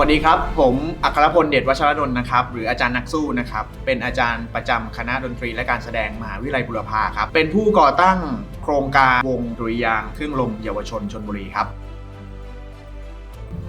วัสดีครับ ผมอัครพลเดชวัชรดลนะครับ หรืออาจารย์นักสู้นะครับ เป็นอาจารย์ประจำคณะดนตรีและการแสดงมหาวิทยาลัยบุรพาครับ เป็นผู้ก่อตั้งโครงการวงดุริยางเครื่องลมเยาวชนชนบุรีครับ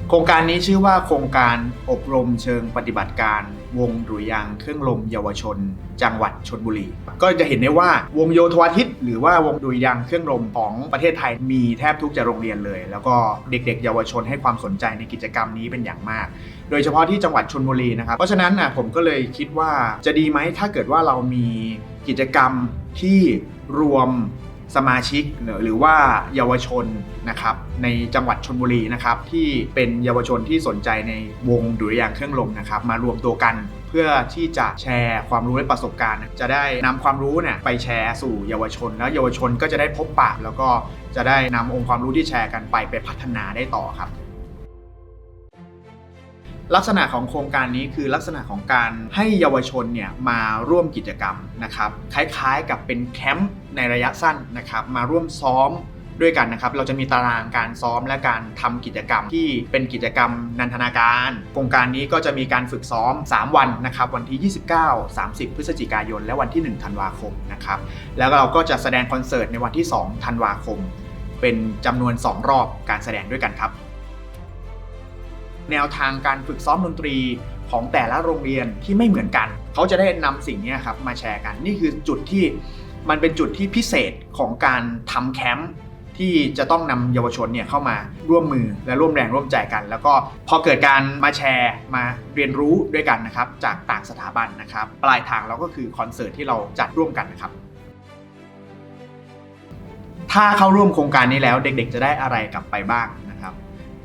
โครงการนี้ชื่อว่าโครงการอบรมเชิงปฏิบัติการ วงดุริยางเครื่องลมเยาวชน จังหวัดชนบุรี ก็จะเห็นได้ว่าวงโยธวาทิต หรือว่าวงดุริยางเครื่องลมของประเทศไทยมีแทบทุกจะโรงเรียนเลย แล้วก็เด็กๆ เยาวชนให้ความสนใจในกิจกรรมนี้เป็นอย่างมาก โดยเฉพาะที่จังหวัดชนบุรีนะครับเพราะฉะนั้นนะผมก็เลยคิดว่าจะดีไหมถ้าเกิดว่าเรามีกิจกรรมที่รวม สมาชิกหรือว่าเยาวชนนะครับในจังหวัดชนบุรีนะครับที่เป็นเยาวชนที่สนใจในวงดุริยางเครื่องลมนะครับมารวมตัวกันเพื่อที่จะแชร์ความรู้และประสบการณ์ จะได้นำความรู้เนี่ยไปแชร์สู่เยาวชน แล้วเยาวชนก็จะได้พบปะแล้วก็จะได้นำองค์ความรู้ที่แชร์กันไปไปพัฒนาได้ต่อครับ ลักษณะของโครงการนี้คือลักษณะของการให้เยาวชนเนี่ยมาร่วมกิจกรรมนะครับคล้ายๆกับเป็นแคมป์ในระยะสั้นนะครับมาร่วมซ้อมด้วยกันนะครับ เราจะมีตารางการซ้อมและการทำกิจกรรมที่เป็นกิจกรรมนันทนาการ โครงการนี้ก็จะมีการฝึกซ้อม 3 วันนะครับ วันที่ 29 30 พฤศจิกายน และวันที่ 1 ธันวาคมนะครับ แล้วเราก็จะแสดงคอนเสิร์ตในวันที่ 2 ธันวาคม เป็นจำนวน 2 รอบการแสดงด้วยกันครับ แนวทางการฝึกซ้อมดนตรีของแต่ละโรงเรียนที่ไม่เหมือนกัน เขาจะได้นำสิ่งนี้ครับมาแชร์กัน นี่คือจุดที่มันเป็นจุดที่พิเศษของการทำแคมป์ที่จะต้องนำเยาวชนเนี่ยเข้ามาร่วมมือและร่วมแรงร่วมใจกัน แล้วก็พอเกิดการมาแชร์มาเรียนรู้ด้วยกันนะครับจากต่างสถาบันนะครับ ปลายทางเราก็คือคอนเสิร์ตที่เราจัดร่วมกันนะครับ ถ้าเข้าร่วมโครงการนี้แล้วเด็กๆ จะได้อะไรกลับไปบ้าง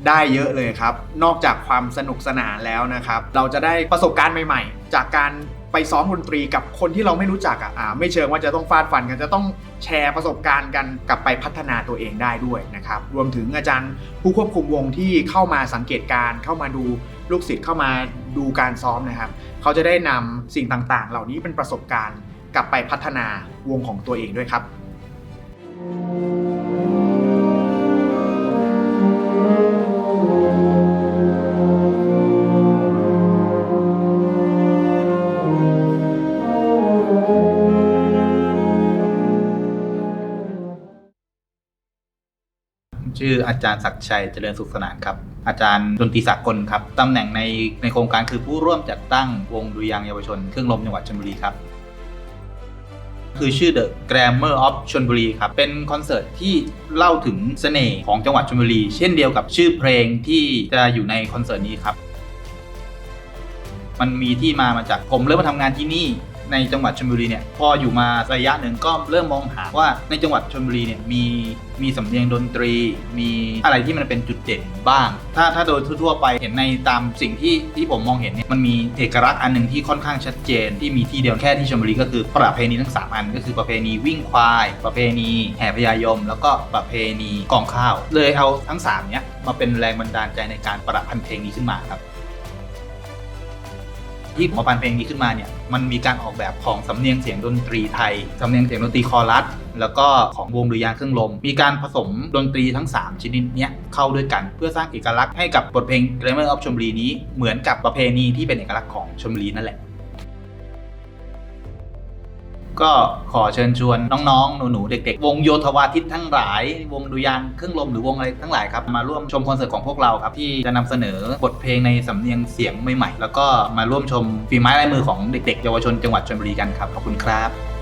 ได้เยอะเลยครับ นอกจากความสนุกสนานแล้วนะครับ เราจะได้ประสบการณ์ใหม่ ๆ จากการไปซ้อมดนตรีกับคนที่เราไม่รู้จักอะอ่าไม่เชิงว่าจะต้องฟาดฟันกันจะต้องแชร์ประสบการณ์กันกลับไปพัฒนาตัวเองได้ด้วยนะครับ รวมถึงอาจารย์ผู้ควบคุมวงที่เข้ามาสังเกตการ์เข้ามาดูลูกศิษย์เข้ามาดูการซ้อมนะครับ เขาจะได้นำสิ่งต่างๆ เหล่านี้เป็นประสบการณ์กลับไปพัฒนาวงของตัวเองด้วยครับ ชื่ออาจารย์ศักดิ์ชัยเจริญสุขสนานครับ อาจารย์ดนตรีสากลครับตำแหน่งในในโครงการคือผู้ร่วมจัดตั้งวงดุริยางค์เยาวชนเครื่องลมจังหวัดชลบุรีครับคือชื่อ The Grammar of ชลบุรีครับ เป็นคอนเสิร์ตที่เล่าถึงเสน่ห์ของจังหวัดชลบุรี เช่นเดียวกับชื่อเพลงที่จะอยู่ในคอนเสิร์ตนี้ครับ มันมีที่มามาจากผมเริ่มมาทำงานที่นี่ ในจังหวัดชลบุรีเนี่ยพออยู่มาระยะหนึ่งก็เริ่มมองหาว่าในจังหวัดชลบุรีเนี่ยมีมีสำเนียงดนตรี มีอะไรที่มันเป็นจุดเด่นบ้าง ถ้าถ้าโดยทั่วๆไปเห็นในตามสิ่งที่ที่ผมมองเห็นเนี่ยมันมีเอกลักษณ์อันหนึ่งที่ค่อนข้างชัดเจน ที่มีที่เดียวแค่ที่ชลบุรีก็คือประเพณีทั้งสามอัน ก็คือประเพณีวิ่งควาย ประเพณีแห่พญายม แล้วก็ประเพณีกองข้าว เลยเอาทั้งสามเนี้ยมาเป็นแรงบันดาลใจในการประพันธ์เพลงนี้ขึ้นมาครับ ที่ผมมาปันเพลงนี้ขึ้นมาเนี่ยมันมีการออกแบบของสำเนียงเสียงดนตรีไทย สำเนียงเสียงดนตรีคอรัส แล้วก็ของวงดุริยางเครื่องลม มีการผสมดนตรีทั้ง 3 ชนิดเนี้ยเข้าด้วยกันเพื่อสร้างเอกลักษณ์ให้กับบทเพลง Glamour of ชมรีนี้เหมือนกับประเพณีที่เป็นเอกลักษณ์ของชลบุรีนั่นแหละ ก็ขอเชิญชวนน้องๆ หนูๆ เด็กๆ วงโยธวาทิตทั้งหลาย วงดุยางเครื่องลมหรือวงอะไรทั้งหลายครับมาร่วมชมคอนเสิร์ตของพวกเราครับที่จะนำเสนอบทเพลงในสำเนียงเสียงใหม่ๆ แล้วก็มาร่วมชมฝีไม้ลายมือของเด็กๆ เยาวชนจังหวัดชลบุรีกันครับขอบคุณครับ